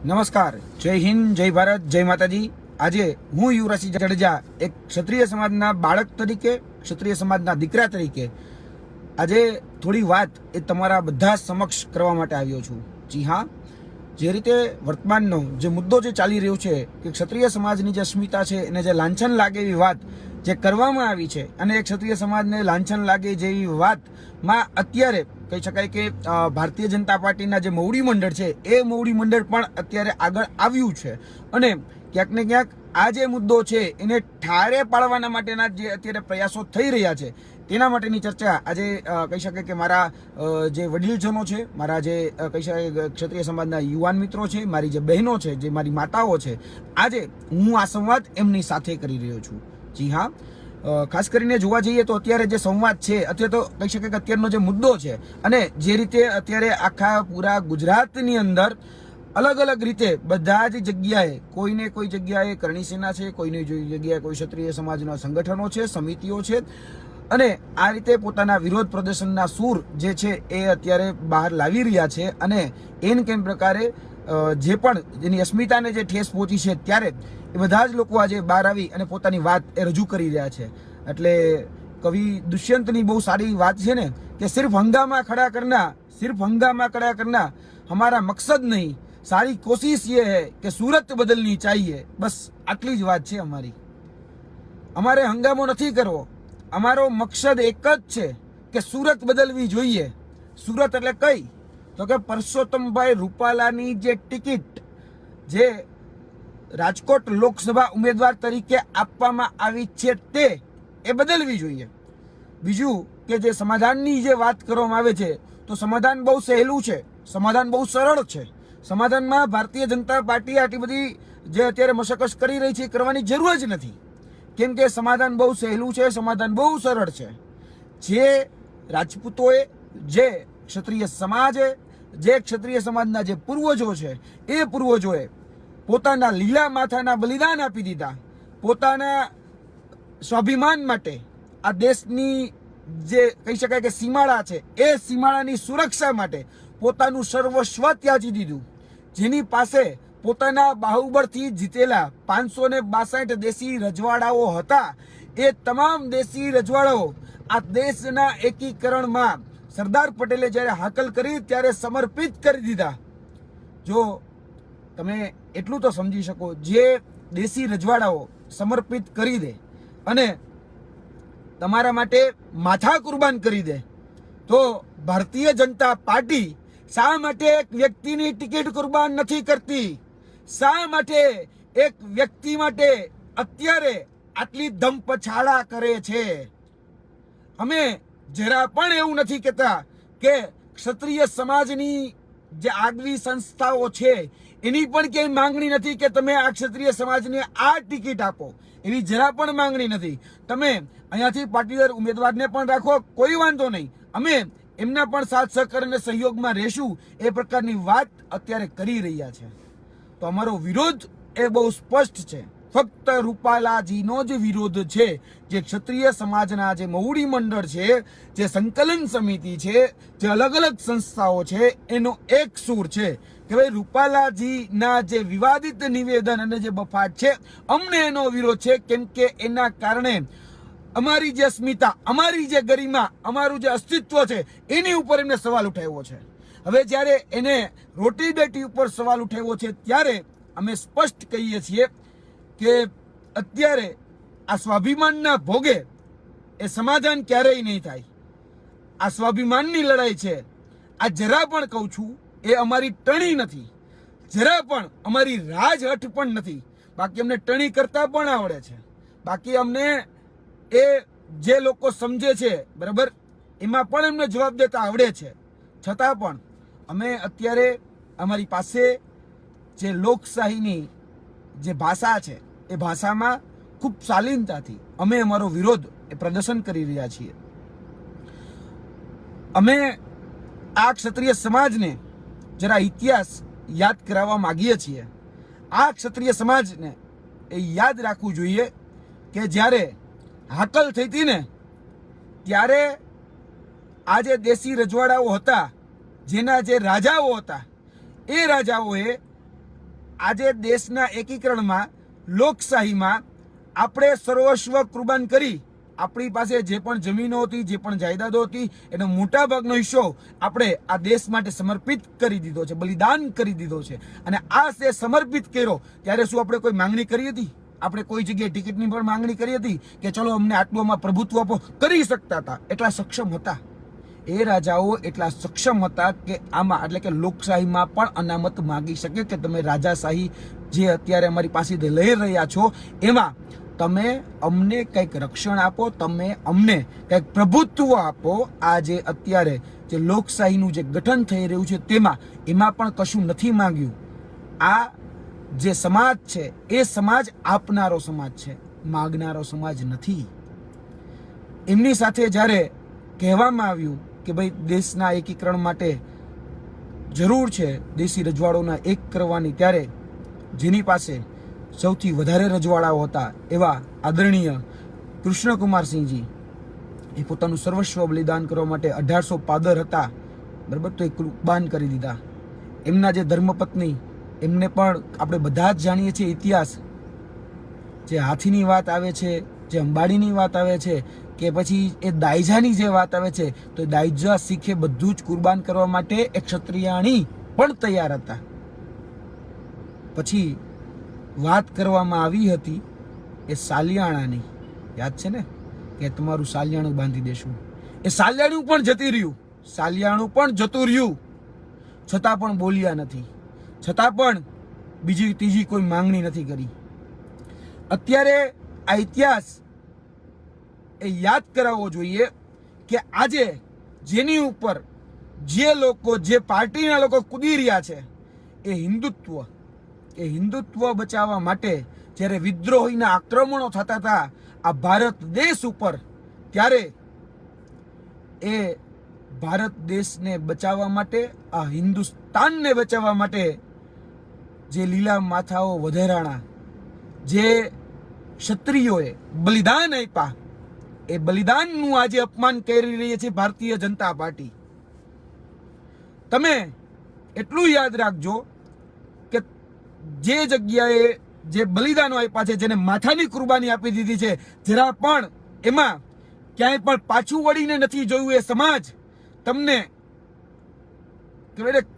નમસ્કાર, જય હિન્દ, જય ભારત, જય માતાજી. આજે હું યુવરાજસિંહ જાડેજા, એક ક્ષત્રિય સમાજના બાળક તરીકે, ક્ષત્રિય સમાજના દીકરા તરીકે, આજે થોડી વાત એ તમારા બધા સમક્ષ કરવા માટે આવ્યો છું. જી હા, જે રીતે વર્તમાનનો જે મુદ્દો જે ચાલી રહ્યો છે કે ક્ષત્રિય સમાજની જે અસ્મિતા છે, એને જે લાંછન લાગે એવી વાત જે કરવામાં આવી છે. અને એ ક્ષત્રિય સમાજને લાંછન લાગે જેવી વાતમાં અત્યારે કહી શકાય કે ભારતીય જનતા પાર્ટીના જે મોવડી મંડળ છે, એ મોવડી મંડળ પણ અત્યારે આગળ આવ્યું છે. અને ક્યાંક ને ક્યાંક આ જે મુદ્દો છે, એને ઠારે પાડવાના માટેના જે અત્યારે પ્રયાસો થઈ રહ્યા છે, તેના માટેની ચર્ચા આજે કહી શકાય કે મારા જે વડીલજનો છે, મારા જે કહી શકાય ક્ષત્રિય સમાજના યુવાન મિત્રો છે, મારી જે બહેનો છે, જે મારી માતાઓ છે, આજે હું આ સંવાદ એમની સાથે કરી રહ્યો છું. જી હા. ખાસ કરીને જોવા જઈએ તો અત્યારે જે સંવાદ છે, અત્યારે તો કહી શકાય કે અત્યારનો જે મુદ્દો છે અને જે રીતે અત્યારે આખા પૂરા ગુજરાતની અંદર અલગ અલગ રીતે બધા જ જગ્યાએ કોઈને કોઈ જગ્યાએ કરણી સેના છે, કોઈને કોઈ જગ્યાએ કોઈ ક્ષત્રિય સમાજના સંગઠનો છે, સમિતિઓ છે અને આ રીતે પોતાના વિરોધ પ્રદર્શનના સૂર જે છે એ અત્યારે બહાર લાવી રહ્યા છે અને એન કેમ પ્રકારે જે પણ જેની અસ્મિતાને જે ઠેસ પહોંચી છે ત્યારે એ બધા જ લોકો આજે બહાર આવી અને પોતાની વાત એ રજૂ કરી રહ્યા છે. એટલે કવિ દુષ્યંતની બહુ સારી વાત છે ને, કે સિર્ફ હંગામા ખડા કરના, સિર્ફ હંગામા ખડા કરના અમારા મકસદ નહીં, સારી કોશિશ એ હે કે સુરત બદલની ચાહીએ. બસ આટલી જ વાત છે અમારી. અમારે હંગામો નથી કરવો. અમારો મકસદ એક જ છે કે સુરત બદલવી જોઈએ. સુરત એટલે કઈ? તો કે પરસોત્તમભાઈ રૂપાલાની જે ટિકિટ, જે રાજકોટ લોકસભા ઉમેદવાર તરીકે આપવામાં આવી છે તે એ બદલવી જોઈએ. બીજું કે જે સમાધાનની જે વાત કરવામાં આવે છે, તો સમાધાન બહુ સહેલું છે. સમાધાન બહુ સરળ છે. સમાધાનમાં ભારતીય જનતા પાર્ટી આટલી બધી જે અત્યારે મશકશ કરી રહી છે કરવાની જરૂર જ નથી. કેમ કે સમાધાન બહુ સહેલું છે, સમાધાન બહુ સરળ છે. જે રાજપૂતોએ, જે ક્ષત્રિય સમાજે, જે ક્ષત્રિય સમાજના જે પૂર્વજો છે, એ પૂર્વજોએ પોતાના લીલા માથાના બલિદાન આપી દીધા. પોતાના સ્વાભિમાન માટે આ દેશની જે કહી શકાય કે સીમાડા છે, એ સીમાડાની સુરક્ષા માટે પોતાનું સર્વસ્વ ત્યાજી દીધું. જેની પાસે પોતાના બાહુબળથી જીતેલા પાંચસો ને બાસઠ દેશી રજવાડાઓ હતા. એ તમામ દેશી રજવાડાઓ આ દેશના એકીકરણમાં સરદાર પટેલે જ્યારે હાકલ કરી, ત્યારે સમર્પિત કરી દીધા. જો તમે એટલું તો સમજી શકો. જે દેશી રજવાડાઓ સમર્પિત કરી દે અને તમારા માટે માથા કુરબાન કરી દે, તો ભારતીય જનતા પાર્ટી શા માટે એક વ્યક્તિની ટિકિટ કુરબાન નથી કરતી? શા માટે એક વ્યક્તિ માટે અત્યારે આટલી ધમપછાડા કરે છે? અમે જરા પણ એવું નથી કહેતા કે ક્ષત્રિય સમાજની જે આગવી સંસ્થાઓ છે એની પણ ક્યાંય માંગણી નથી કે તમે આ ક્ષત્રિય સમાજને આ ટિકિટ આપો. એવી જરા પણ માંગણી નથી. તમે અહીંયાથી પાટીદાર ઉમેદવારને પણ રાખો, કોઈ વાંધો નહીં. અમે એમના પણ સાથ, સહકાર અને સહયોગમાં રહેશું એ પ્રકારની વાત અત્યારે કરી રહ્યા છે. તો અમારો વિરોધ એ બહુ સ્પષ્ટ છે. ફક્ત રૂપાલાજીનો જ વિરોધ છે. જે ક્ષત્રિય સમાજના જે મહુડી મંડળ છે, જે સંકલન સમિતિ છે, જે અલગ અલગ સંસ્થાઓ છે, એનો એક સૂર છે. કે ભાઈ રૂપાલાજીના જે વિવાદિત નિવેદન અને જે બફાટ છે, અમને એનો વિરોધ છે, કેમ કે એના કારણે અમારી જે અસ્મિતા, અમારી જે ગરિમા, અમારું જે અસ્તિત્વ છે, એની ઉપર એમને સવાલ ઉઠાવ્યો છે. હવે જ્યારે એને રોટી બેટી ઉપર સવાલ ઉઠાવ્યો છે, ત્યારે અમે સ્પષ્ટ કહીએ છીએ કે અત્યારે આ સ્વાભિમાનના ભોગે એ સમાધાન ક્યારેય નહીં થાય. આ સ્વાભિમાનની લડાઈ છે. આ જરા પણ કહું છું એ અમારી ટણી નથી. જરા પણ અમારી રાજહઠ પણ નથી. બાકી અમને ટણી કરતા પણ આવડે છે. બાકી અમને એ જે લોકો સમજે છે, બરાબર? એમાં પણ એમને જવાબ દેતા આવડે છે. છતાં પણ અમે અત્યારે અમારી પાસે જે લોકશાહીની જે ભાષા છે, એ ભાષામાં ખૂબ શાલીનતાથી અમે અમારો વિરોધ એ પ્રદર્શન કરી રહ્યા છીએ. અમે આ ક્ષત્રિય સમાજને જરા ઇતિહાસ યાદ કરાવવા માગીએ છીએ. આ ક્ષત્રિય સમાજને એ યાદ રાખવું જોઈએ કે જ્યારે હાકલ થઈ હતી ને, ત્યારે આ જે દેશી રજવાડાઓ હતા, જેના જે રાજાઓ હતા, એ રાજાઓએ આજે દેશના એકીકરણમાં લોકશાહીમાં આપણે સર્વસ્વ કુરબાન કરી આપણી પાસે જે પણ જમીનો હતી, જે પણ જાયદાદો હતી, એનો મોટા ભાગનો હિસ્સો આપણે આ દેશ માટે સમર્પિત કરી દીધો છે, બલિદાન કરી દીધો છે. અને આ તે સમર્પિત કર્યો, ત્યારે શું આપણે કોઈ માંગણી કરી હતી? આપણે કોઈ જગ્યાએ ટિકિટની પણ માંગણી કરી હતી કે ચલો અમને આટલું પ્રભુત્વ આપો? કરી શકતા હતા, એટલા સક્ષમ હતા. એ રાજાઓ એટલા સક્ષમ હતા કે આમાં, એટલે કે લોકશાહીમાં પણ અનામત માગી શકે કે તમે રાજાશાહી જે અત્યારે અમારી પાસેથી લઈ રહ્યા છો, એમાં તમે અમને કંઈક રક્ષણ આપો, તમે અમને કંઈક પ્રભુત્વ આપો. આ જે અત્યારે જે લોકશાહીનું જે ગઠન થઈ રહ્યું છે તેમાં, એમાં પણ કશું નથી માંગ્યું. આ જે સમાજ છે, એ સમાજ આપનારો સમાજ છે, માગનારો સમાજ નથી. એમની સાથે જ્યારે કહેવામાં આવ્યું કે ભાઈ દેશના એકીકરણ માટે જરૂર છે, દેશી રજવાડોના એક કરવાની, ત્યારે જેની પાસે સૌથી વધારે રજવાડાઓ હતા એવા આદરણીય કૃષ્ણકુમારસિંહજી. એ પોતાનું સર્વસ્વ બલિદાન કરવા માટે અઢારસો પાદર હતા. બરાબર? તો એ કુરબાન કરી દીધા. એમના જે ધર્મપત્ની, એમને પણ આપણે બધા જ જાણીએ છીએ ઇતિહાસ. જે હાથીની વાત આવે છે, જે અંબાડીની વાત આવે છે, કે પછી એ દાયજાની જે વાત આવે છે, તો દાઈજા શીખે બધું જ કુરબાન કરવા માટે એક ક્ષત્રિયાણી પણ તૈયાર હતા. પછી વાત કરવામાં આવી હતી એ સાલિયાણાની. યાદ છે ને? કે તમારું સાલિયાણું બાંધી દેશું. એ સાલિયાણું પણ જતી રહ્યું. સાલિયાણું પણ જતું રહ્યું. છતાં પણ બોલ્યા નથી. છતાં પણ બીજી, ત્રીજી કોઈ માંગણી નથી કરી. અત્યારે આ ઇતિહાસ એ યાદ કરાવવો જોઈએ કે આજે જેની ઉપર જે લોકો, જે પાર્ટીના લોકો કૂદી રહ્યા છે, એ હિન્દુત્વ એ હિન્દુત્વ બચાવવા માટે જ્યારે વિદ્રોહીના આક્રમણો થતા હતા, આ ભારત દેશ ઉપર, ત્યારે એ ભારત દેશને બચાવવા માટે, આ હિન્દુસ્તાનને બચાવવા માટે જે લીલા માથાઓ વધેરાણા, જે ક્ષત્રિયોએ બલિદાન આપ્યા, એ બલિદાનનું આજે અપમાન કરી રહી છે ભારતીય જનતા પાર્ટી. તમે એટલું યાદ રાખજો જે જગ્યાએ જે બલિદાનો આપ્યા છે, જેને માથાની કુરબાની આપી દીધી છે, જરા પણ એમાં ક્યાંય પણ પાછું વળીને નથી જોયું એ સમાજ તમને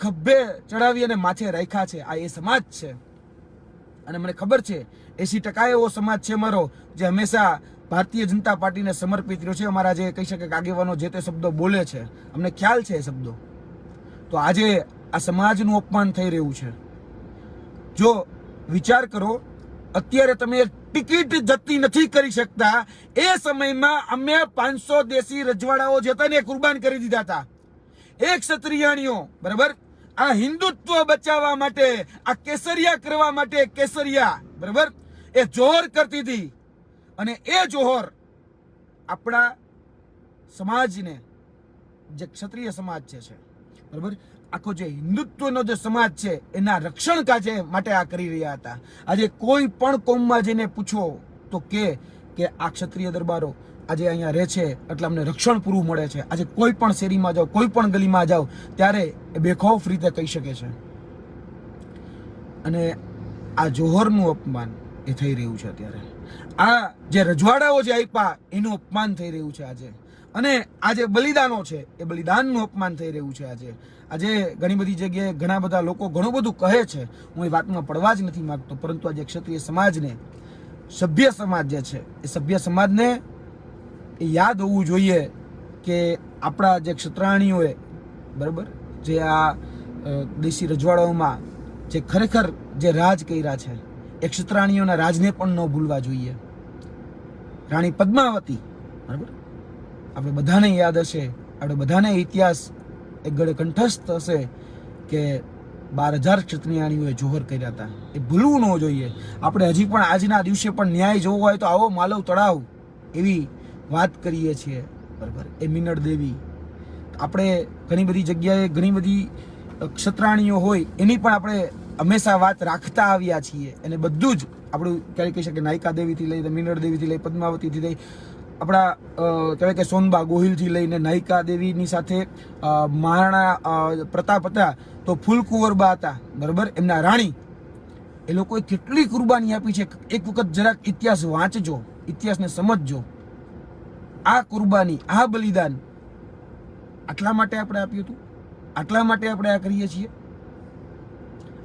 ખભે ચડાવી અને માથે રાખ્યા છે. આ એ સમાજ છે. અને મને ખબર છે એસી ટકા એવો સમાજ છે મારો, જે હંમેશા ભારતીય જનતા પાર્ટીને સમર્પિત રહ્યો છે. અમારા જે કહી શકે આગેવાનો જે તે શબ્દો બોલે છે. અમને ખ્યાલ છે એ શબ્દો. તો આજે આ સમાજનું અપમાન થઈ રહ્યું છે. જો વિચાર કરો, અત્યારે તમે ટિકિટ જતી નથી કરી શકતા. એ સમયમાં અમે પાંચસો દેશી રજવાડાઓ જે હતા ને કુરબાન કરી દીધા હતા. એક ક્ષત્રિયાણીઓ, બરાબર? આ હિન્દુત્વ બચાવવા માટે, આ કેસરિયા કરવા માટે કેસરિયા, બરાબર? એ જોહર કરતી હતી. અને એ જોહર આપણા સમાજને, જે ક્ષત્રિય સમાજ છે, બરાબર? આખો જે હિન્દુત્વનો જે સમાજ છે, એના રક્ષણ કાજે માટે આ કરી રહ્યા હતા. આજે કોઈ પણ કોમમાં જઈને પૂછો તો કે કે આ ક્ષત્રિય દરબારો આજે અહીંયા રહે છે, એટલે અમને રક્ષણ પૂરું મળે છે. આજે કોઈ પણ શેરીમાં જાઓ, કોઈ પણ ગલીમાં જાઓ, ત્યારે એ બેખૌફ રીતે કહી શકે છે. અને આ જોહરનું અપમાન એ થઈ રહ્યું છે અત્યારે. આ જે રજવાડાઓ જે આપ્યા, એનું અપમાન થઈ રહ્યું છે આજે. અને આ જે બલિદાનો છે, એ બલિદાનનું અપમાન થઈ રહ્યું છે આજે. આજે ઘણી બધી જગ્યાએ ઘણા બધા લોકો ઘણું બધું કહે છે. હું એ વાતમાં પડવા જ નથી માગતો, પરંતુ આજે ક્ષત્રિય સમાજને, સભ્ય સમાજ જે છે, એ સભ્ય સમાજને એ યાદ હોવું જોઈએ કે આપણા જે ક્ષત્રાણીઓએ, બરાબર? જે આ દેશી રજવાડાઓમાં જે ખરેખર જે રાજ કર્યા છે, એ ક્ષત્રાણીઓના રાજને પણ ન ભૂલવા જોઈએ. રાણી પદ્માવતી, બરાબર? આપણે બધાને યાદ હશે, આપણે બધાને ઇતિહાસ એક ગળે કંઠસ્થ હશે કે બાર હજાર ક્ષત્રિયાણીઓએ જોહર કર્યા હતા. એ ભૂલવું ન જોઈએ. આપણે હજી પણ આજના દિવસે પણ ન્યાય જોવો હોય તો આવો માલવ તળાવ એવી વાત કરીએ છીએ. બરાબર. એ મિનળ દેવી. આપણે ઘણી બધી જગ્યાએ ઘણી બધી ક્ષત્રાણીઓ હોય, એની પણ આપણે હંમેશા વાત રાખતા આવ્યા છીએ. અને બધું જ આપણું, ક્યારેક કહી શકીએ નાયિકા દેવીથી લઈ મિનળ દેવીથી લઈ પદ્માવતીથી લઈ આપણા કહેવાય કે સોનબા ગોહિલથી લઈને નાયિકા દેવીની સાથે મહારાણા પ્રતાપ હતા તો ફૂલકુંવરબા હતા, બરાબર? એમના રાણી. એ લોકોએ કેટલી કુરબાની આપી છે? એક વખત જરાક ઇતિહાસ વાંચજો, ઇતિહાસને સમજજો. આ કુરબાની, આ બલિદાન આટલા માટે આપણે આપ્યું હતું? આટલા માટે આપણે આ કરીએ છીએ?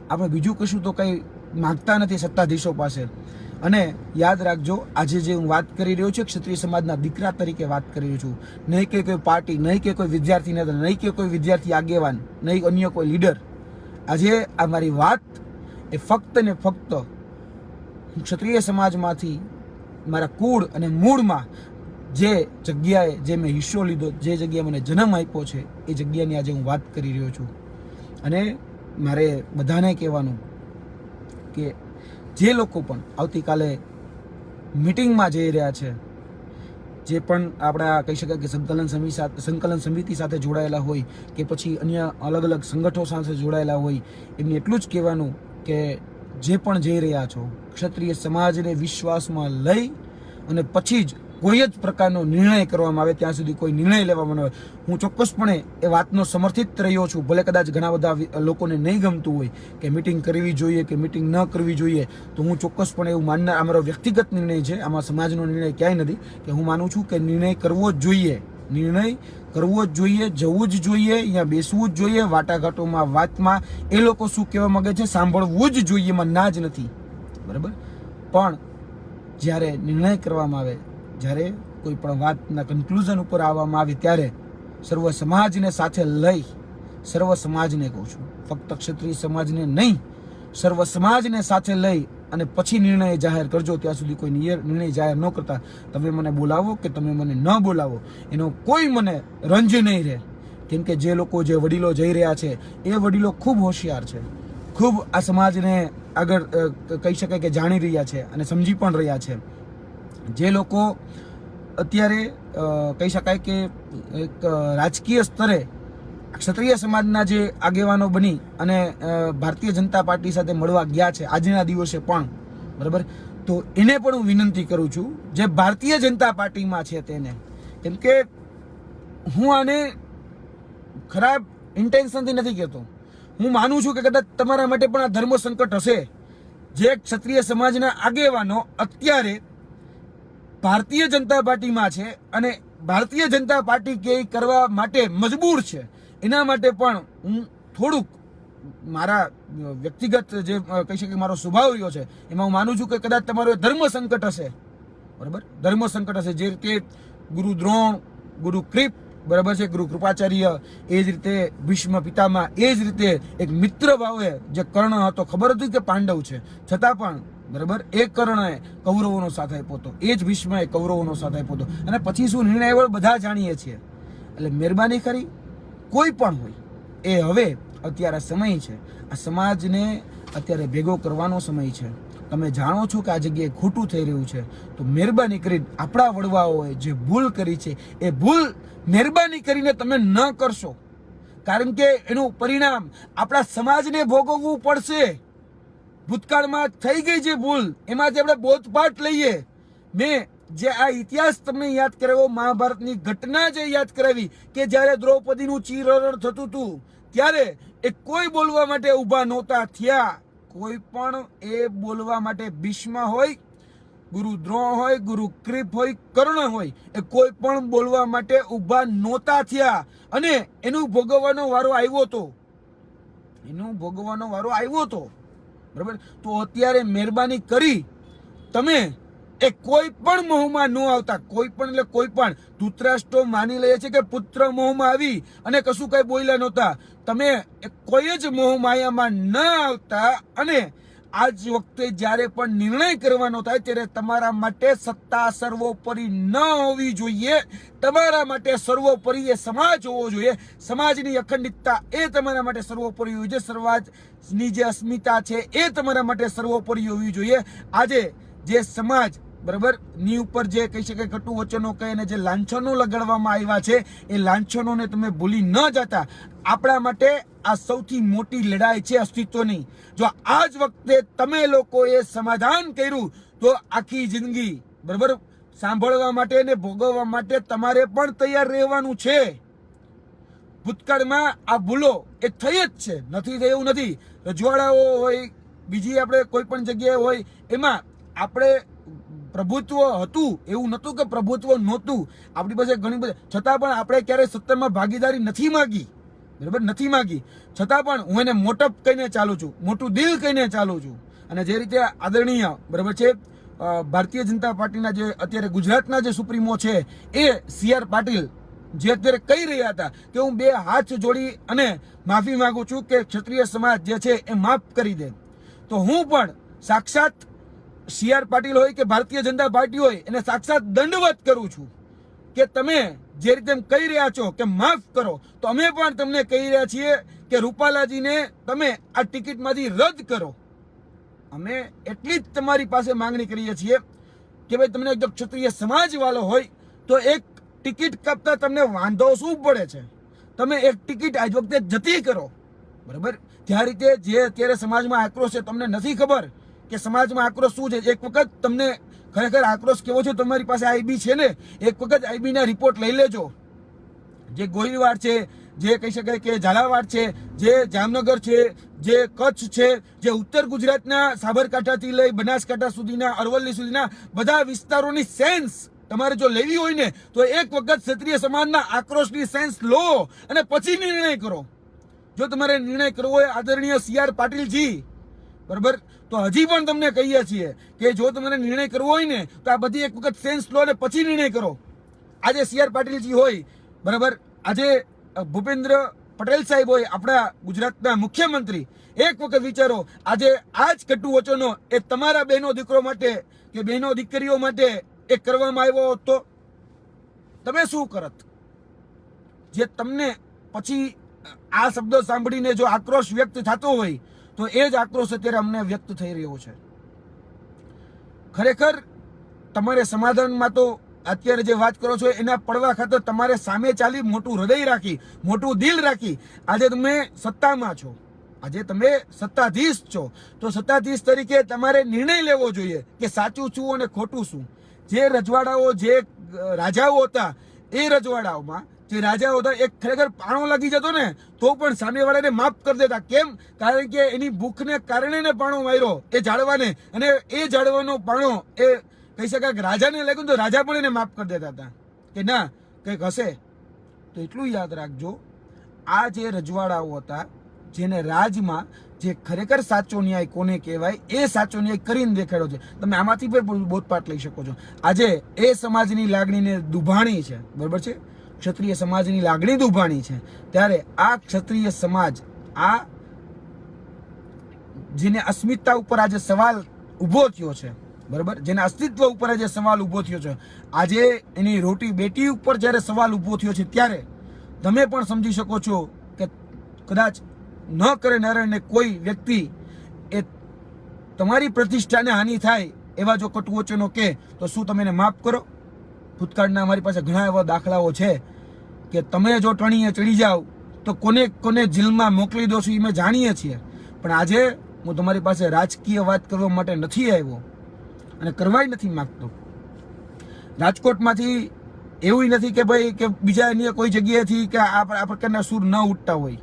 આપણે બીજું કશું તો કંઈ માંગતા નથી સત્તાધીશો પાસે. અને યાદ રાખજો, આજે જે હું વાત કરી રહ્યો છું ક્ષત્રિય સમાજના દીકરા તરીકે વાત કરી રહ્યો છું. નહીં કે કોઈ પાર્ટી, નહીં કે કોઈ વિદ્યાર્થી નેતા, નહીં કે કોઈ વિદ્યાર્થી આગેવાન, નહીં અન્ય કોઈ લીડર. આજે આ મારી વાત એ ફક્ત ને ફક્ત હું ક્ષત્રિય સમાજમાંથી મારા કુળ અને મૂળમાં જે જગ્યાએ જે મેં હિસ્સો લીધો, જે જગ્યાએ મને જન્મ આપ્યો છે, એ જગ્યાની આજે હું વાત કરી રહ્યો છું. અને મારે બધાને કહેવાનું કે જે લોકો પણ આવતીકાલે મિટિંગમાં જઈ રહ્યા છે, જે પણ આપણા કહી શકાય કે સંકલન સમિતિ સાથે સંકલન સમિતિ સાથે જોડાયેલા હોય કે પછી અન્ય અલગ અલગ સંગઠનો સાથે જોડાયેલા હોય, એમને એટલું જ કહેવાનું કે જે પણ જઈ રહ્યા છો, ક્ષત્રિય સમાજને વિશ્વાસમાં લઈ અને પછી જ કોઈ જ પ્રકારનો નિર્ણય કરવામાં આવે ત્યાં સુધી કોઈ નિર્ણય લેવામાં આવે. હું ચોક્કસપણે એ વાતનો સમર્થિત રહ્યો છું. ભલે કદાચ ઘણા બધા લોકોને નહીં ગમતું હોય કે મિટિંગ કરવી જોઈએ કે મિટિંગ ન કરવી જોઈએ, તો હું ચોક્કસપણે એવું માનનાર અમારો વ્યક્તિગત નિર્ણય છે. આમાં સમાજનો નિર્ણય ક્યાંય નથી કે હું માનું છું કે નિર્ણય કરવો જ જોઈએ. નિર્ણય કરવો જ જોઈએ, જવું જ જોઈએ, અહીંયા બેસવું જ જોઈએ, વાટાઘાટોમાં, વાતમાં. એ લોકો શું કહેવા માગે છે? સાંભળવું જ જોઈએ, એમાં ના જ નથી. બરાબર? પણ જ્યારે નિર્ણય કરવામાં આવે જ્યારે કોઈ પણ વાતના કન્ક્લુઝન ઉપર આવવામાં આવે ત્યારે સર્વ સમાજને સાથે લઈ સર્વ સમાજને કહું છું. ફક્ત ક્ષત્રિય સમાજને નહીં, સર્વ સમાજને સાથે લઈ અને પછી નિર્ણય જાહેર કરજો. ત્યાં સુધી કોઈ નિર્ણય જાહેર ન કરતા. તમે મને બોલાવો કે તમે મને ન બોલાવો, એનો કોઈ મને રંજ નહીં રહે. કેમ કે જે લોકો જે વડીલો જઈ રહ્યા છે, એ વડીલો ખૂબ હોશિયાર છે. ખૂબ આ સમાજને આગળ કહી શકાય કે જાણી રહ્યા છે અને સમજી પણ રહ્યા છે. જે લોકો અત્યારે કહી શકાય કે એક રાજકીય સ્તરે ક્ષત્રિય સમાજના જે આગેવાનો બની અને ભારતીય જનતા પાર્ટી સાથે મળવા ગયા છે, આજના દિવસે પણ, બરાબર? તો એને પણ હું વિનંતી કરું છું, જે ભારતીય જનતા પાર્ટીમાં છે તેને, કેમ કે હું આને ખરાબ ઇન્ટેન્શનથી નથી કહેતો. હું માનું છું કે કદાચ તમારા માટે પણ આ ધર્મ સંકટ હશે. જે ક્ષત્રિય સમાજના આગેવાનો અત્યારે ભારતીય જનતા પાર્ટીમાં છે અને ભારતીય જનતા પાર્ટી કે કરવા માટે મજબૂર છે. એના માટે પણ હું થોડુંક મારા વ્યક્તિગત જે કહી શકીએ મારો સ્વભાવ રહ્યો છે, એમાં હું માનું છું કે કદાચ તમારો ધર્મ સંકટ હશે. બરાબર? ધર્મ સંકટ હશે. જે રીતે ગુરુ દ્રોણ, ગુરુ કૃપ, બરાબર છે? ગુરુ કૃપાચાર્ય એ જ રીતે ભીષ્મ પિતામાં એ જ રીતે એક મિત્ર ભાવે જે કર્ણ હતો, ખબર હતી કે પાંડવ છે? છતાં પણ બરાબર? એ કર્ણએ કૌરવોનો સાથ આપ્યો હતો. એ જ ભીષ્મએ કૌરવોનો સાથ આપ્યો હતો. અને પછી શું નિર્ણય આવ્યો બધા જાણીએ છીએ. એટલે મહેરબાની કરી. કોઈ પણ હોય, એ હવે અત્યારે સમય છે. આ સમાજને અત્યારે ભેગો કરવાનો સમય છે. તમે જાણો છો કે આ જગ્યાએ ખોટું થઈ રહ્યું છે. તો મહેરબાની કરી આપણા વડવાઓએ જે ભૂલ કરી છે, એ ભૂલ મહેરબાની કરીને તમે ન કરશો. કારણ કે એનું પરિણામ આપણા સમાજને ભોગવવું પડશે. ભૂતકાળમાં થઈ ગઈ છે ભૂલ એમાંથી આપણે બોધપાઠ લઈએ. મેં જે આ ઇતિહાસ તમને યાદ કરાવ્યો, મહાભારતની ઘટના જે યાદ કરાવી, કે જ્યારે દ્રૌપદીનું ચીરહરણ થતું હતું, ત્યારે એ કોઈ બોલવા માટે ઊભા નહોતા થયા. કોઈ પણ એ બોલવા માટે ભીષ્મ હોય, ગુરુ દ્રોણ હોય, ગુરુ કૃપ હોય, કર્ણ હોય, એ કોઈ પણ બોલવા માટે ઊભા નહોતા થયા. અને એનું ભોગવવાનો વારો આવ્યો હતો. એનું ભોગવવાનો વારો આવ્યો હતો. બરાબર? તો અત્યારે મહેરબાની કરી તમે એ કોઈ પણ મોહમાં ન આવતા, કોઈ પણ એટલે કોઈ પણ, ધૂતરાષ્ટ્રો માની લે છે કે પુત્ર મોહમાં આવી અને કશું કઈ બોલ્યા નહોતા. તમે કોઈ જ મોહ માયામાં ન આવતા અને આજ વખતે જ્યારે પણ નિર્ણય કરવાનો થાય ત્યારે તમારા માટે સત્તા સર્વોપરી ન હોવી જોઈએ. તમારા માટે સર્વોપરી એ સમાજ હોવો જોઈએ. સમાજની અખંડિતતા એ તમારા માટે સર્વોપરી હોવી જોઈએ. સમાજની જે અસ્મિતા છે એ તમારા માટે સર્વોપરી હોવી જોઈએ. આજે જે સમાજ બરાબર? ની ઉપર જે કહી શકાય કટુ વચનો કહે અને જે લાંછનો લગાડવામાં આવ્યા છે, એ લાંછનોને તમે ભૂલી ન જતા. આપણા માટે આ સૌથી મોટી લડાઈ છે અસ્તિત્વની. જો આ જ વખતે તમે લોકોએ સમાધાન કર્યું, તો આખી જિંદગી, બરાબર? સાંભળવા માટે અને ભોગવવા માટે તમારે પણ તૈયાર રહેવાનું છે. ભૂતકાળમાં આ ભૂલો એ થઈ જ છે. નથી થઈ એવું નથી. રજવાડાઓ હોય, બીજી આપણે કોઈ પણ જગ્યાએ હોય, એમાં આપણે પ્રભુત્વ હતું. એવું નહોતું કે પ્રભુત્વ નહોતું. આપણી પાસે ઘણી બધી છતાં પણ આપણે ક્યારેય સત્તામાં ભાગીદારી નથી માગી. બરાબર? નથી માગી. છતાં પણ હું એને મોટપ કહીને ચાલુ છું. મોટું દિલ કહીને ચાલુ છું. અને જે રીતે આદરણીય બરાબર છે? ભારતીય જનતા પાર્ટીના જે અત્યારે ગુજરાતના જે સુપ્રીમો છે, એ સી આર પાટીલ જે અત્યારે કહી રહ્યા હતા કે હું બે હાથ જોડી અને માફી માંગુ છું કે ક્ષત્રિય સમાજ જે છે એ માફ કરી દે. તો હું પણ સાક્ષાત સી આર પાટીલ હોય કે ભારતીય જનતા પાર્ટી હોય, એને સાક્ષાત દંડવત કરું છું કે તમે જે રીતે એમ કહી રહ્યા છો કે માફ કરો, તો અમે પણ તમને કહી રહ્યા છીએ કે રૂપાલાજીને તમે આ ટિકિટમાંથી રદ કરો. અમે એટલી જ તમારી પાસે માંગણી કરીએ છીએ કે ભાઈ તમને જો ક્ષત્રિય સમાજવાળો હોય, તો એક ટિકિટ કાપતા તમને વાંધો શું પડે છે? તમે એક ટિકિટ આજ વખતે જતી કરો. બરાબર? ત્યાં રીતે જે અત્યારે સમાજમાં આક્રોશ છે, તમને નથી ખબર. કે સમાજમાં આક્રોશ શું છે? એક વખત તમને ખરેખર આક્રોશ કેવો છે તમારી પાસે આઈબી છે ને, એક વખત આઈબીના રિપોર્ટ લઈ લેજો. જે ગોહિલવાડ છે, જે કહી શકાય કે ઝાલાવાડ છે, જે જામનગર છે, જે કચ્છ છે, જે ઉત્તર ગુજરાતના સાબરકાંઠાથી લઈ બનાસકાંઠા સુધીના, અરવલ્લી સુધીના બધા વિસ્તારોની સેન્સ તમારે જો લેવી હોય ને, તો એક વખત ક્ષત્રિય સમાજના આક્રોશની સેન્સ લો અને પછી નિર્ણય કરો. જો તમારે નિર્ણય કરવો હોય, આદરણીય સી આર પાટીલજી, બરાબર? તો હજી પણ તમને કહીએ છીએ કે જો તમારે નિર્ણય કરવો હોય ને, તો આ બધી એક વખત સેન્સ લો અને પછી નિર્ણય કરો. આજે સી આર પાટીલજી હોય, બરાબર? આજે ભૂપેન્દ્ર પટેલ સાહેબ હોય, આપણા ગુજરાતના મુખ્યમંત્રી, એક વખત વિચારો, આજે આ જ કટુ વચનો એ તમારા બહેનો દીકરો માટે કે બહેનો દીકરીઓ માટે એ કરવામાં આવ્યો હતો? તમે શું કરત? જે તમને પછી આ શબ્દો સાંભળીને જો આક્રોશ વ્યક્ત થતો હોય તો એ જ આક્રોશ અત્યારે અમને વ્યક્ત થઈ રહ્યો છે. ખરેખર તમારે સમાધાનમાં તો અત્યારે જે વાત કરો છો એના પડવા ખાતર તમારે સામે ચાલી મોટું હૃદય રાખી, મોટું દિલ રાખી આજે તમે સત્તામાં છો. આજે તમે સત્તાધીશ છો. તો સત્તાધીશ તરીકે તમારે નિર્ણય લેવો જોઈએ કે સાચું શું અને ખોટું શું. જે રજવાડાઓ, જે રાજાઓ હતા એ રજવાડાઓમાં જે રાજાઓ હતા, એક ખરેખર પાણો લાગી જતો ને, તો પણ સામેવાળાને માફ કરી દેતા. કેમ? કારણ કે એની ભૂખને કારણે ને પાણો માર્યો એ ઝાડવાને અને એ ઝાડવાનો પાણો, એ કહી શકાય કે રાજાને લાગ્યું તો રાજા પણ એને માફ કરી દેતા હતા. કે ના, કંઈક હશે? તો એટલું યાદ રાખજો, આ જે રજવાડાઓ હતા, જેને રાજમાં જે ખરેખર સાચો ન્યાય કોને કહેવાય, એ સાચો ન્યાય કરીને દેખાડ્યો છે. તમે આમાંથી પણ બોધપાઠ લઈ શકો છો. આજે એ સમાજની લાગણીને દુભાણી છે. બરાબર છે? ક્ષત્રિય સમાજની લાગણી દુભાણી છે. ત્યારે આ ક્ષત્રિય સમાજ, આ જેને અસ્મિતતા ઉપર આજે સવાલ ઊભો થયો છે, બરાબર? જેના અસ્તિત્વ ઉપર આજે સવાલ ઊભો થયો છે. આજે એની રોટી બેટી ઉપર જ્યારે સવાલ ઊભો થયો છે ત્યારે તમે પણ સમજી શકો છો કે કદાચ ન કરે નારાયણને કોઈ વ્યક્તિ એ તમારી પ્રતિષ્ઠાને હાનિ થાય એવા જો કટુવચનો કે તો શું તમે એને માફ કરો? ભૂતકાળના અમારી પાસે ઘણા એવા દાખલાઓ છે કે તમે જો ટણીએ ચડી જાઓ, તો કોને કોને જેલમાં મોકલી દો છો એ અમે જાણીએ છીએ. પણ આજે હું તમારી પાસે રાજકીય વાત કરવા માટે નથી આવ્યો અને કરવાય નથી માંગતો. રાજકોટમાંથી એવું નથી કે ભાઈ કે બીજા અન્ય કોઈ જગ્યાએથી કે આ આ પ્રકારના સૂર ન ઉઠતા હોય.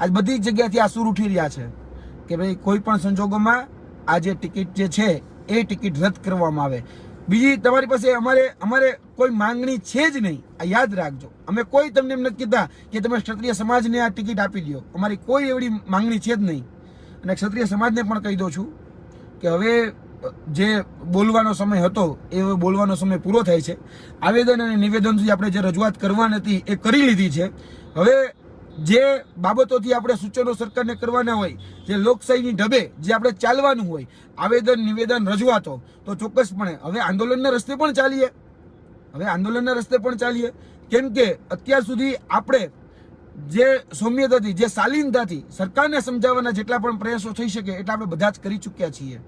આજ બધી જ જગ્યાથી આ સૂર ઉઠી રહ્યા છે કે ભાઈ કોઈ પણ સંજોગોમાં આ જે ટિકિટ જે છે, એ ટિકિટ રદ કરવામાં આવે. બીજી તમારી પાસે અમારે અમારે કોઈ માંગણી છે જ નહીં. આ યાદ રાખજો. અમે કોઈ તમને એમ નથી કીધા કે તમે ક્ષત્રિય સમાજને આ ટિકિટ આપી દો અમારી કોઈ એવડી માંગણી છે જ નહીં. અને ક્ષત્રિય સમાજને પણ કહી દઉં છું કે હવે જે બોલવાનો સમય હતો, એ હવે બોલવાનો સમય પૂરો થાય છે. આવેદન અને નિવેદન સુધી આપણે જે રજૂઆત કરવાની હતી, એ કરી લીધી છે. હવે જે બાબતોથી આપણે સૂચનો સરકારને કરવાના હોય, જે લોકશાહીની ઢબે જે આપણે ચાલવાનું હોય, આવેદન, નિવેદન, રજૂઆતો, તો ચોક્કસપણે હવે આંદોલનના રસ્તે પણ ચાલીએ. હવે આંદોલનના રસ્તે પણ ચાલીએ. કેમ કે અત્યાર સુધી આપણે જે સૌમ્યતાથી, જે શાલીનતાથી સરકારને સમજાવવાના જેટલા પણ પ્રયાસો થઈ શકે એટલા આપણે બધા જ કરી ચૂક્યા છીએ.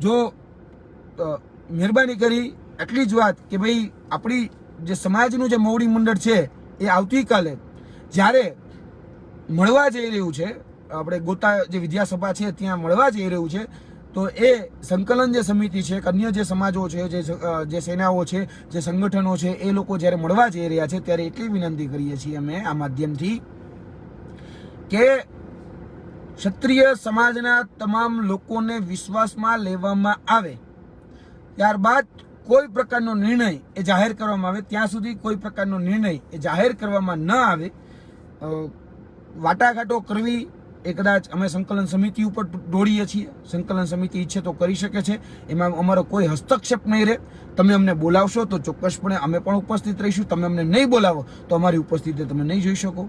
જો મહેરબાની કરી એટલી જ વાત કે ભાઈ, આપણી જે સમાજનું જે મોવડી મંડળ છે, એ આવતીકાલે જ્યારે મળવા જઈ રહ્યું છે, આપણે ગોતા જે વિદ્યાસભા છે ત્યાં મળવા જઈ રહ્યું છે, તો એ સંકલન જે સમિતિ છે અન્ય જે સમાજો છે, જે જે સેનાઓ છે, જે સંગઠનો છે, એ લોકો જ્યારે મળવા જઈ રહ્યા છે, ત્યારે એટલી વિનંતી કરીએ છીએ અમે આ માધ્યમથી કે ક્ષત્રિય સમાજના તમામ લોકોને વિશ્વાસમાં લેવામાં આવે. ત્યારબાદ કોઈ પ્રકારનો નિર્ણય એ જાહેર કરવામાં આવે, ત્યાં સુધી કોઈ પ્રકારનો નિર્ણય એ જાહેર કરવામાં ન આવે વાટાઘાટો કરવી એ કદાચ અમે સંકલન સમિતિ ઉપર દોડીએ છીએ. સંકલન સમિતિ ઈચ્છે તો કરી શકે છે. એમાં અમારો કોઈ હસ્તક્ષેપ નહીં રહે. તમે અમને બોલાવશો તો ચોક્કસપણે અમે પણ ઉપસ્થિત રહીશું. તમે અમને નહીં બોલાવો તો અમારી ઉપસ્થિતિ તમે નહીં જોઈ શકો.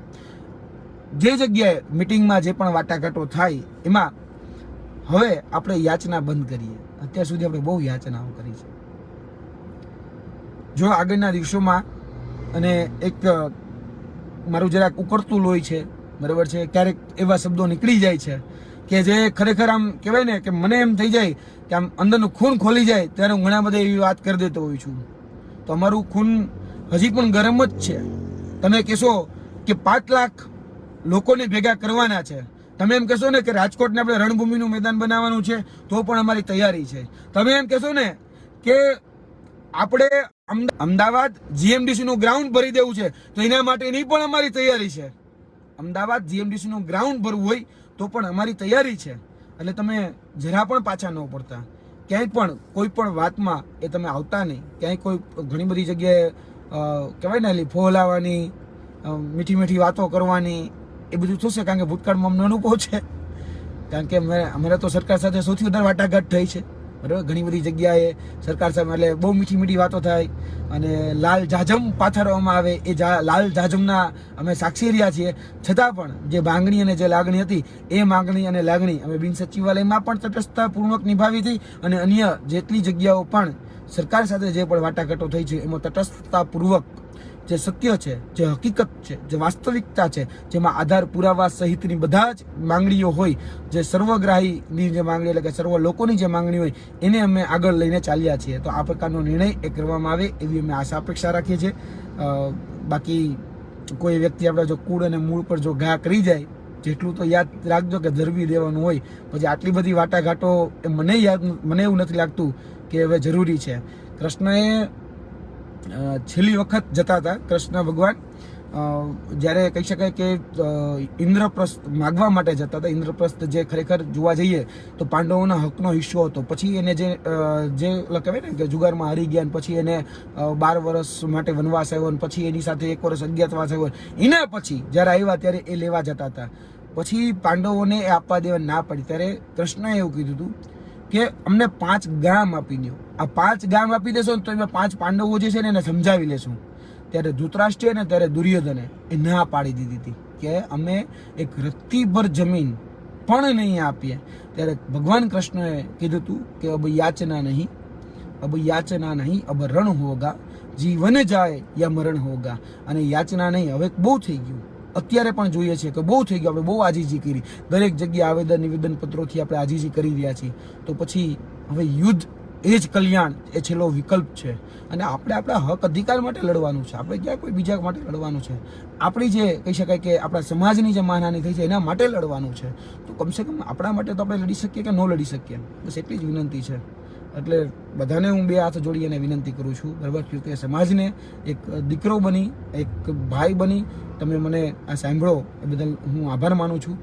જે જગ્યાએ મિટિંગમાં જે પણ વાટાઘાટો થાય, એમાં હવે આપણે યાચના બંધ કરીએ. અત્યાર સુધી આપણે બહુ યાચનાઓ કરી છે. જો આગળના દિવસોમાં અને એક મારું જરાક ઉકળતું લોહી છે, બરાબર છે? ક્યારેક એવા શબ્દો નીકળી જાય છે કે જે ખરેખર આમ કહેવાય ને કે મને એમ થઈ જાય કે આમ અંદરનું ખૂન ખોલી જાય ત્યારે હું ઘણા બધા એવી વાત કરી દેતો હોઉં છું. તો અમારું ખૂન હજી પણ ગરમ જ છે. તમે કહેશો કે પાંચ લાખ લોકોને ભેગા કરવાના છે. તમે એમ કહેશો ને કે રાજકોટને આપણે રણભૂમિનું મેદાન બનાવવાનું છે, તો પણ અમારી તૈયારી છે. તમે એમ કહેશો ને કે આપણે અમદાવાદ જીએમડીસી નું ગ્રાઉન્ડ ભરી દેવું છે. તો એના માટેની પણ અમારી તૈયારી છે. અમદાવાદ જીએમડીસી નું ગ્રાઉન્ડ ભરવું હોય તો પણ અમારી તૈયારી છે. એટલે તમે જરા પણ પાછા ન પડતા. ક્યાંય પણ કોઈ પણ વાતમાં એ તમે આવતા નહીં. ક્યાંય કોઈ ઘણી બધી જગ્યાએ કહેવાય ને ફોલાવાની અ, મીઠી મીઠી વાતો કરવાની એ બધું થશે કારણ કે ભૂતકાળમાં અમને અનુભવ છે. કારણ કે અમે અમારે તો સરકાર સાથે સૌથી વધારે વાટાઘાટ થઈ છે. બરાબર? ઘણી બધી જગ્યાએ સરકાર સામે એટલે બહુ મીઠી મીઠી વાતો થાય અને લાલ જાજમ પાથરવામાં આવે એ લાલ જાજમના અમે સાક્ષી રહ્યા છીએ. છતાં પણ જે માંગણી અને જે લાગણી હતી, એ માંગણી અને લાગણી અમે બિન સચિવાલયમાં પણ તટસ્થતાપૂર્વક નિભાવી હતી અને અન્ય જેટલી જગ્યાઓ પણ સરકાર સાથે જે પણ વાટાઘાટો થઈ છે, એમાં તટસ્થતાપૂર્વક જે સત્ય છે, જે હકીકત છે, જે વાસ્તવિકતા છે, જેમાં આધાર પુરાવા સહિતની બધા જ માંગણીઓ હોય, જે સર્વગ્રાહીની જે માંગણી એટલે કે સર્વ લોકોની જે માંગણી હોય, એને અમે આગળ લઈને ચાલ્યા છીએ. તો આ પ્રકારનો નિર્ણય એ કરવામાં આવે એવી અમે આશા અપેક્ષા રાખીએ છીએ. બાકી કોઈ વ્યક્તિ આપણે જો કુળ અને મૂળ પર જો ઘા કરી જાય, જેટલું તો યાદ રાખજો કે ધરવી દેવાનું હોય. પછી આટલી બધી વાટાઘાટો એ મને યાદ મને એવું નથી લાગતું કે હવે જરૂરી છે. કૃષ્ણએ છેલ્લી વખત જતા હતા કૃષ્ણ ભગવાન. જ્યારે કહી શકાય કે ઇન્દ્રપ્રસ્થ માગવા માટે જતા હતા, ઇન્દ્રપ્રસ્થ જે ખરેખર જોવા જઈએ તો પાંડવોના હકનો હિસ્સો હતો. પછી એને જે જે કહેવાય ને કે જુગારમાં હારી ગયા પછી એને બાર વર્ષ માટે વનવાસ આવ્યો ને પછી એની સાથે એક વર્ષ અજ્ઞાતવાસ આવ્યો એના પછી જ્યારે આવ્યા ત્યારે એ લેવા જતા હતા. પછી પાંડવોને એ આપવા દેવા ના પડી. ત્યારે કૃષ્ણએ એવું કીધું હતું કે અમને પાંચ ગામ આપી દો આ પાંચ ગામ આપી દેશો ને તો એમાં પાંચ પાંડવો જે છે ને એને સમજાવી લેશું. ત્યારે ધૃતરાષ્ટ્રીય અને ત્યારે દુર્યોધને એ ના પાડી દીધી હતી કે અમે એક રત્તીભર જમીન પણ નહીં આપીએ. ત્યારે ભગવાન કૃષ્ણએ કીધું હતું કે અબ યાચના નહીં, અબ યાચના નહીં, અબ રણ હોગા, જીવન જાય યા મરણ હોગા. અને યાચના નહીં, હવે બહુ થઈ ગયું. અત્યારે પણ જોઈએ છીએ કે બહુ થઈ ગયું. આપણે બહુ આજીજી કરી. દરેક જગ્યાએ આવેદન, નિવેદન પત્રોથી આપણે આજીજી કરી રહ્યા છીએ. તો પછી હવે યુદ્ધ એ જ કલ્યાણ, એ છેલ્લો વિકલ્પ છે. અને આપણે આપણા હક અધિકાર માટે લડવાનું છે. આપણે ક્યાં કોઈ બીજા માટે લડવાનું છે. આપણી જે કહી શકાય કે આપણા સમાજની જે માનહાની થઈ છે, એના માટે લડવાનું છે. તો કમસે કમ આપણા માટે તો આપણે લડી શકીએ કે ન લડી શકીએ? બસ એટલી જ વિનંતી છે. એટલે બધાને હું બે હાથ જોડી અને વિનંતી કરું છું બરાબર કે સમાજને એક દીકરો બની, એક ભાઈ બની. તમે મને આ સાંભળો એ બદલ હું આભાર માનું છું.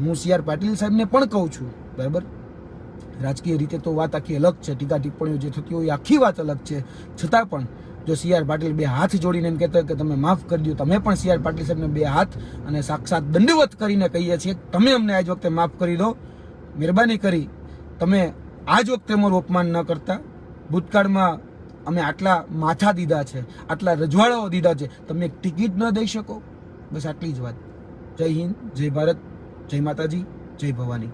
હું સી આર પાટીલ સાહેબને પણ કહું છું, બરાબર? રાજકીય રીતે તો વાત આખી અલગ છે, ટીકા ટિપ્પણીઓ જે થતી હોય આખી વાત અલગ છે. છતાં પણ જો સી આર પાટીલ બે હાથ જોડીને એમ કહેતો કે તમે માફ કરી દો તમે પણ સી આર પાટીલ સાહેબને બે હાથ અને સાક્ષાત દંડવત કરીને કહીએ છીએ, તમે અમને આજ વખતે માફ કરી દો. મહેરબાની કરી, તમે આ જ વખતે અમારું અપમાન ન કરતા. ભૂતકાળમાં અમે આટલા માથા દીધા છે, આટલા રજવાડાઓ દીધા છે. તમે એક ટિકિટ ન દઈ શકો. બસ આટલી જ વાત. જય હિન્દ, જય ભારત, જય માતાજી, જય ભવાની.